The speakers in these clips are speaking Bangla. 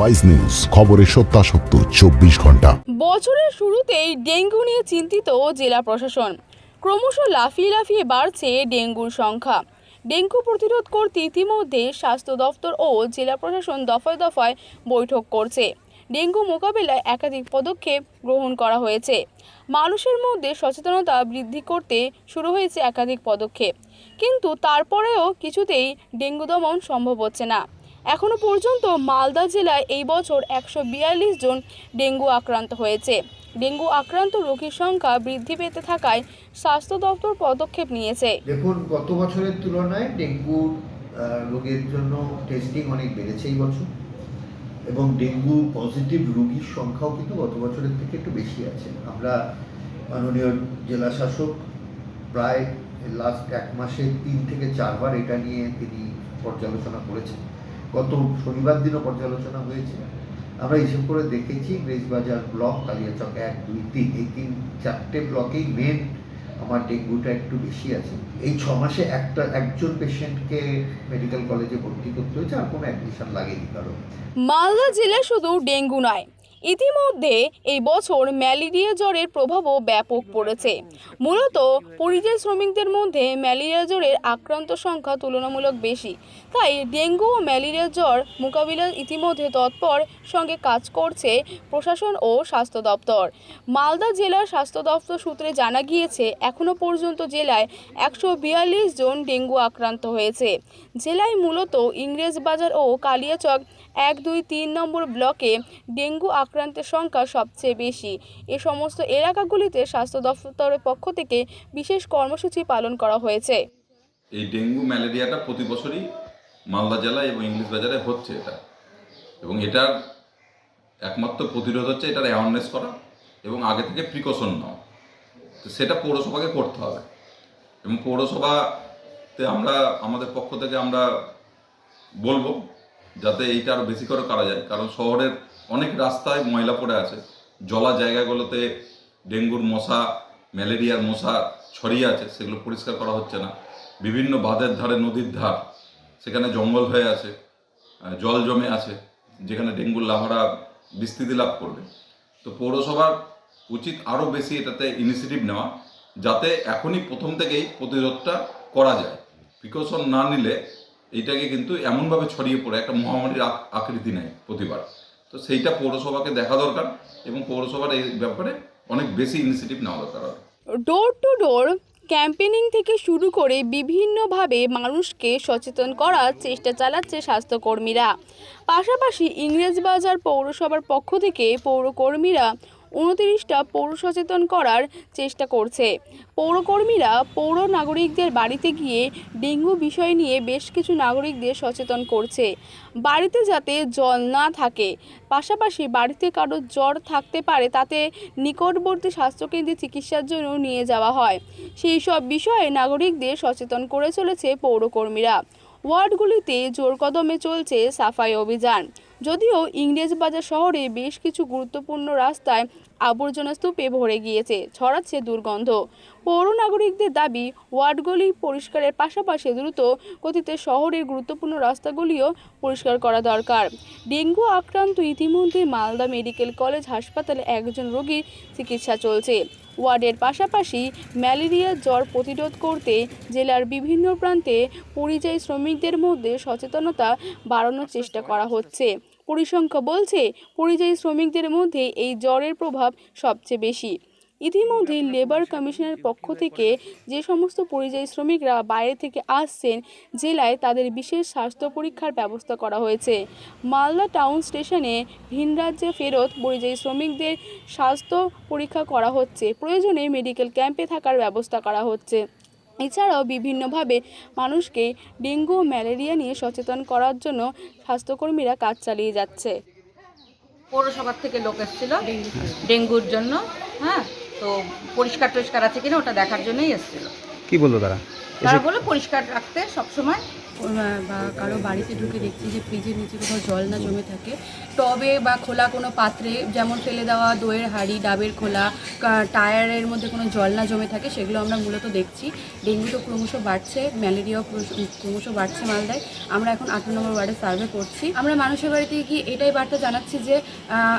ওয়াইজ নিউজ খবরের সত্যাসত্য, চব্বিশ ঘণ্টা। বছরের শুরুতেই ডেঙ্গু নিয়ে চিন্তিত জেলা প্রশাসন। ক্রমশ লাফিয়ে লাফিয়ে বাড়ছে ডেঙ্গুর সংখ্যা। ডেঙ্গু প্রতিরোধ করতে ইতিমধ্যে স্বাস্থ্য দফতর ও জেলা প্রশাসন দফায় দফায় বৈঠক করছে। ডেঙ্গু মোকাবিলায় একাধিক পদক্ষেপ গ্রহণ করা হয়েছে। মানুষের মধ্যে সচেতনতা বৃদ্ধি করতে শুরু হয়েছে একাধিক পদক্ষেপ। কিন্তু তারপরেও কিছুতেই ডেঙ্গু দমন সম্ভব হচ্ছে না। এখনও পর্যন্ত মালদা জেলায় এই বছর একশো বিয়াল্লিশ জন ডেঙ্গু আক্রান্ত হয়েছে। ডেঙ্গু আক্রান্ত রোগীর সংখ্যা বৃদ্ধি পেতে থাকায় স্বাস্থ্য দপ্তর পদক্ষেপ নিয়েছে। দেখুন, গত বছরের তুলনায় ডেঙ্গু রোগের জন্য টেস্টিং অনেক বেড়েছে এই বছর। এবং ডেঙ্গু পজিটিভ রোগীর সংখ্যাও কিন্তু গত বছরের থেকে একটু বেশি আছে। আমরা মাননীয় জেলা শাসক প্রায় লাস্ট এক মাসে তিন থেকে চারবার এটা নিয়ে তিনি পর্যালোচনা করেছেন। গত শনিবার দিনও পর্যালোচনা হয়েছে। আমরা হিসেব করে দেখেছি, ব্রেজবাজার ব্লক, কালিয়াচক এক, দুই, তিন। এই তিন, চারটে ব্লকেই মেন আমার ডেঙ্গুটা একটু বেশি আছে। এই ছ মাসে একটা, একজন পেশেন্টকে মেডিকেল কলেজে ভর্তি করতে হয়েছে, আর কোনো অ্যাডমিশন লাগেনি কারণ মালদা জেলায় শুধু ডেঙ্গু নয় ইতিমধ্যে এই বছর ম্যালেরিয়া জ্বরের প্রভাবও ব্যাপক পড়েছে। মূলত পরিযায়ী শ্রমিকদের মধ্যে ম্যালেরিয়া জ্বরের আক্রান্ত সংখ্যা তুলনামূলক বেশি। তাই ডেঙ্গু ও ম্যালেরিয়া জ্বর মোকাবিলায় ইতিমধ্যে তৎপর সঙ্গে কাজ করছে প্রশাসন ও স্বাস্থ্য দপ্তর। মালদা জেলার স্বাস্থ্য দপ্তর সূত্রে জানা গিয়েছে এখনও পর্যন্ত জেলায় একশো বিয়াল্লিশ জন ডেঙ্গু আক্রান্ত হয়েছে। জেলায় মূলত ইংরেজবাজার ও কালিয়াচক এক দুই তিন নম্বর ব্লকে ডেঙ্গু আক্রান্তের সংখ্যা সবচেয়ে বেশি। এ সমস্ত এলাকাগুলিতে স্বাস্থ্য দপ্তরের পক্ষ থেকে বিশেষ কর্মসূচি পালন করা হয়েছে। এই ডেঙ্গু ম্যালেরিয়াটা প্রতি বছরই মালদা জেলায় এবং ইংলিশ বাজারে হচ্ছে এটা। এবং এটার একমাত্র প্রতিরোধ হচ্ছে এটার অ্যাওয়ারনেস করা এবং আগে থেকে প্রিকশন নেওয়া। তো সেটা পৌরসভাকে করতে হবে। এবং পৌরসভাতে আমরা, আমাদের পক্ষ থেকে আমরা বলব যাতে এইটা আরও বেশি করে করা যায়। কারণ শহরের অনেক রাস্তায় ময়লা পড়ে আছে। জলা জায়গাগুলোতে ডেঙ্গুর মশা, ম্যালেরিয়ার মশা ছড়িয়ে আছে, সেগুলো পরিষ্কার করা হচ্ছে না। বিভিন্ন বাঁধের ধারে, নদীর ধার, সেখানে জঙ্গল হয়ে আছে জল জমে আছে, যেখানে ডেঙ্গুর লাভারা বিস্তৃতি লাভ করবে। তো পৌরসভার উচিত আরও বেশি এটাতে ইনিশিয়েটিভ নেওয়া, যাতে এখনই প্রথম থেকেই প্রতিরোধটা করা যায়। প্রিকশন না নিলে এইটাকে কিন্তু এমনভাবে ছড়িয়ে পড়ে, একটা মহামারীর আকৃতি নেয় প্রতিবার। তো সেইটা পৌরসভাকে দেখা দরকার এবং পৌরসভার এই ব্যাপারে অনেক বেশি ইনিশিয়েটিভ নেওয়া দরকার হবে। ডোর টু ডোর ক্যাম্পেনিং থেকে শুরু করে বিভিন্নভাবে মানুষকে সচেতন করার চেষ্টা চালাচ্ছে স্বাস্থ্যকর্মীরা। পাশাপাশি ইংরেজবাজার পৌরসভার পক্ষ থেকে পৌরকর্মীরা উনতিরিশটা পৌর সচেতন করার চেষ্টা করছে। পৌরকর্মীরা পৌর নাগরিকদের বাড়িতে গিয়ে ডেঙ্গু বিষয় নিয়ে বেশ কিছু নাগরিকদের সচেতন করছে। বাড়িতে যাতে জল না থাকে, পাশাপাশি বাড়িতে কারও জ্বর থাকতে পারে তাতে নিকটবর্তী স্বাস্থ্যকেন্দ্রে চিকিৎসার জন্য নিয়ে যাওয়া হয়। সেই সব বিষয়ে নাগরিকদের সচেতন করে চলেছে পৌরকর্মীরা। ওয়ার্ডগুলিতে জোর কদমে চলছে সাফাই অভিযান। যদিও ইংরেজবাজার শহরে বেশ কিছু গুরুত্বপূর্ণ রাস্তায় আবর্জনা স্তূপে ভরে গিয়েছে, ছড়াচ্ছে দুর্গন্ধ। পৌর নাগরিকদের দাবি, ওয়ার্ডগুলি পরিষ্কারের পাশাপাশি দ্রুত গতিতে শহরের গুরুত্বপূর্ণ রাস্তাগুলিও পরিষ্কার করা দরকার। ডেঙ্গু আক্রান্ত ইতিমধ্যে মালদা মেডিকেল কলেজ হাসপাতালে একজন রোগীর চিকিৎসা চলছে। ওয়ার্ডের পাশাপাশি ম্যালেরিয়া জ্বর প্রতিরোধ করতে জেলার বিভিন্ন প্রান্তে পরিযায়ী শ্রমিকদের মধ্যে সচেতনতা বাড়ানোর চেষ্টা করা হচ্ছে। পরিসংখ্যা বলছে পরিযায়ী শ্রমিকদের মধ্যে এই জ্বরের প্রভাব সবচেয়ে বেশি। ইতিমধ্যে লেবার কমিশনের পক্ষ থেকে যে সমস্ত পরিযায়ী শ্রমিকরা বাইরে থেকে আসছেন, জেলায় তাদের বিশেষ স্বাস্থ্য পরীক্ষার ব্যবস্থা করা হয়েছে। মালদা টাউন স্টেশনে ভিন রাজ্যে ফেরত পরিযায়ী শ্রমিকদের স্বাস্থ্য পরীক্ষা করা হচ্ছে। প্রয়োজনে মেডিকেল ক্যাম্পে থাকার ব্যবস্থা করা হচ্ছে। এছাড়াও বিভিন্নভাবে মানুষকে ডেঙ্গু ও ম্যালেরিয়া নিয়ে সচেতন করার জন্য স্বাস্থ্যকর্মীরা কাজ চালিয়ে যাচ্ছে। পৌরসভার থেকে লোক এসেছিল ডেঙ্গুর জন্য হ্যাঁ তো পরিষ্কার টরিষ্কার আছে কিনা ওটা দেখার জন্যই এসেছিল। কি বলল তারা? তারা বলে পরিষ্কার রাখতে সবসময় বা কারও বাড়িতে ঢুকে দেখছি যে ফ্রিজের নিচে কোথাও জল না জমে থাকে। টবে বা খোলা কোনো পাত্রে যেমন ফেলে দেওয়া দইয়ের হাঁড়ি, ডাবের খোলা টায়ারের মধ্যে কোনো জল না জমে থাকে, সেগুলো আমরা মূলত দেখছি। ডেঙ্গু তো ক্রমশ বাড়ছে ম্যালেরিয়াও ক্রমশ- বাড়ছে মালদায়। আমরা এখন আট নম্বর ওয়ার্ডে সার্ভে করছি। আমরা মানুষের বাড়িতে গিয়ে এটাই বার্তা জানাচ্ছি যে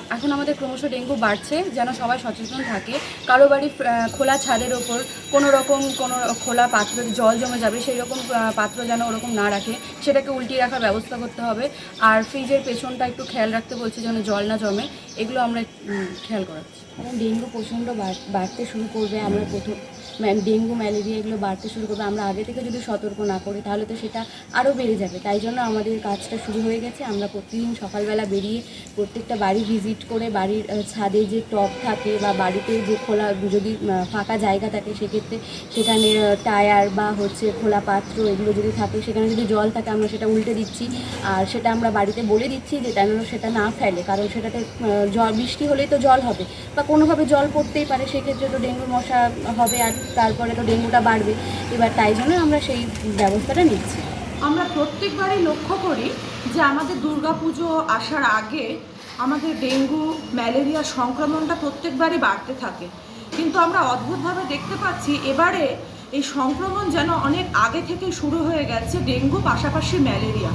এখন আমাদের ক্রমশ ডেঙ্গু বাড়ছে, যেন সবাই সচেতন থাকে। কারও বাড়ি খোলা ছাদের ওপর কোনো রকম কোনো খোলা পাত্র, জল জমে যাবে, সেই রকম পাত্র যেন ওরকম না রাখে, সেটাকে উল্টিয়ে রাখার ব্যবস্থা করতে হবে। আর ফ্রিজের পেছনটা একটু খেয়াল রাখতে বলছে যেন জল না জমে, এগুলো আমরা খেয়াল করাচ্ছি। ডেঙ্গু প্রচণ্ড বাড়- বাড়তে শুরু করবে, আমরা প্রথম ডেঙ্গু, ম্যালেরিয়া এগুলো বাড়তে শুরু করবে। আমরা আগে থেকে যদি সতর্ক না করি, তাহলে তো সেটা আরও বেড়ে যাবে। তাই জন্য আমাদের কাজটা শুরু হয়ে গেছে। আমরা প্রতিদিন সকালবেলা বেরিয়ে প্রত্যেকটা বাড়ি ভিজিট করে বাড়ির ছাদে যে টব থাকে বা বাড়িতে যে খোলা, যদি ফাঁকা জায়গা থাকে, সেক্ষেত্রে সেখানে টায়ার বা হচ্ছে খোলা পাত্র এগুলো যদি থাকে, সেখানে যদি জল থাকে, আমরা সেটা উল্টে দিচ্ছি। আর সেটা আমরা বাড়িতে বলে দিচ্ছি যে যেন সেটা না ফেলে, কারণ সেটাতে জল বৃষ্টি হলেই তো জল হবে। বা কোনোভাবে জল পড়তেই পারে, সেক্ষেত্রে তো ডেঙ্গু মশা হবে আর তারপরে তো ডেঙ্গুটা বাড়বে। এবার তাই জন্য আমরা সেই ব্যবস্থাটা নিচ্ছি। আমরা প্রত্যেকবারই লক্ষ্য করি যে আমাদের দুর্গাপুজো আসার আগে আমাদের ডেঙ্গু, ম্যালেরিয়া সংক্রমণটা প্রত্যেকবারই বাড়তে থাকে। কিন্তু আমরা অদ্ভুতভাবে দেখতে পাচ্ছি এবারে এই সংক্রমণ যেন অনেক আগে থেকে শুরু হয়ে গেছে ডেঙ্গু, পাশাপাশি ম্যালেরিয়া।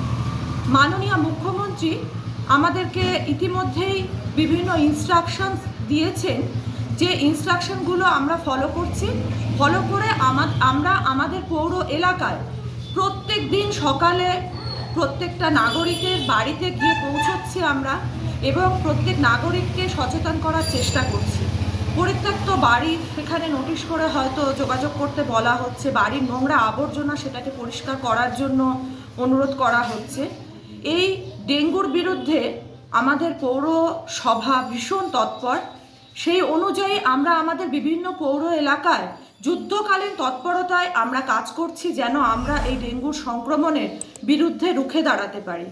মাননীয় মুখ্যমন্ত্রী আমাদেরকে ইতিমধ্যেই বিভিন্ন ইনস্ট্রাকশনস দিয়েছেন যে ইনস্ট্রাকশনগুলো আমরা ফলো করছি ফলো করে আমা- আমরা আমাদের পৌর এলাকায় প্রত্যেক দিন সকালে প্রত্যেকটা নাগরিকের বাড়িতে গিয়ে পৌঁছচ্ছি আমরা এবং প্রত্যেক নাগরিককে সচেতন করার চেষ্টা করছি। পরিত্যক্ত বাড়ি সেখানে নোটিশ করে হয়তো যোগাযোগ করতে বলা হচ্ছে, বাড়ির নোংরা আবর্জনা সেটাকে পরিষ্কার করার জন্য অনুরোধ করা হচ্ছে। এই ডেঙ্গুর বিরুদ্ধে আমাদের পৌরসভা ভীষণ তৎপর। সেই অনুযায়ী আমরা আমাদের বিভিন্ন পৌর এলাকায় যুদ্ধকালীন তৎপরতায় আমরা কাজ করছি যেন আমরা এই ডেঙ্গুর সংক্রমণের বিরুদ্ধে রুখে দাঁড়াতে পারি।